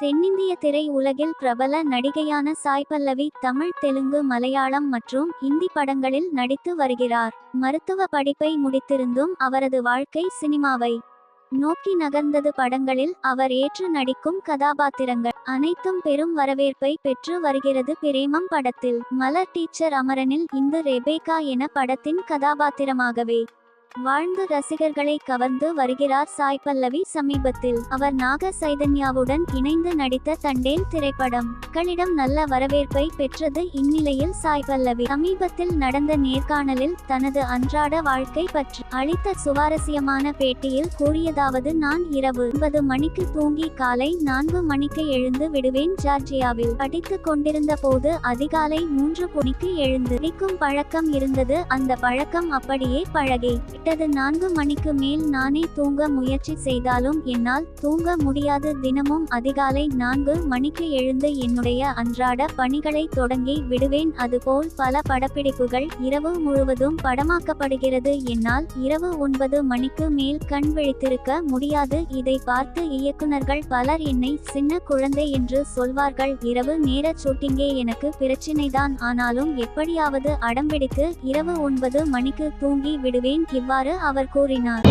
தென்னிந்திய திரை உலகில் பிரபல நடிகையான சாய் பல்லவி தமிழ் தெலுங்கு மலையாளம் மற்றும் இந்தி படங்களில் நடித்து வருகிறார். மருத்துவ படிப்பை முடித்திருந்தும் அவரது வாழ்க்கை சினிமாவை நோக்கி நகர்ந்தது படங்களில் அவர் ஏற்று நடிக்கும் கதாபாத்திரங்கள். அனைத்தும் பெரும் வரவேற்பை பெற்று வருகிறது பிரேமம் படத்தில். மலர் டீச்சர் அமரனில் இந்த ரெபேகா என படத்தின் கதாபாத்திரமாகவே வாழ்ந்து ரசிகர்களை கவர்ந்து வருகிறார் சாய் பல்லவி சமீபத்தில். அவர் நாக சைதன்யாவுடன் இணைந்து நடித்த தண்டேல் திரைப்படம். மக்களிடம் நல்ல வரவேற்பை பெற்றது இந்நிலையில் சாய் பல்லவி. சமீபத்தில் நடந்த நேர்காணலில் தனது அன்றாட வாழ்க்கை பற்றி அளித்த சுவாரஸ்யமான பேட்டியில் கூறியதாவது நான் இரவு ஒன்பது மணிக்கு தூங்கி காலை நான்கு மணிக்கு எழுந்து விடுவேன் ஜார்ஜியாவில். படித்துக் கொண்டிருந்த போது அதிகாலை மூன்று மணிக்கு எழுந்து நிற்கும் பழக்கம் இருந்தது. அந்த பழக்கம் அப்படியே பழகி விட்டது நான்கு மணிக்கு மேல் நானே தூங்க முயற்சி செய்தாலும் என்னால் தூங்க முடியாது தினமும் அதிகாலை நான்கு மணிக்கு எழுந்து என்னுடைய அன்றாட பணிகளை தொடங்கி விடுவேன். அதுபோல் பல படப்பிடிப்புகள் இரவு முழுவதும் படமாக்கப்படுகிறது. என்னால் இரவு ஒன்பது மணிக்கு மேல் கண் விழித்திருக்க முடியாது. இதை பார்த்து இயக்குனர்கள் பலர் என்னை சின்ன குழந்தை என்று சொல்வார்கள். இரவு நேர ஷூட்டிங்கே எனக்கு பிரச்சினைதான். ஆனாலும் எப்படியாவது அடம்பிடித்து இரவு ஒன்பது மணிக்கு தூங்கி விடுவேன். இவ்வாறு அவர் கூறினார்.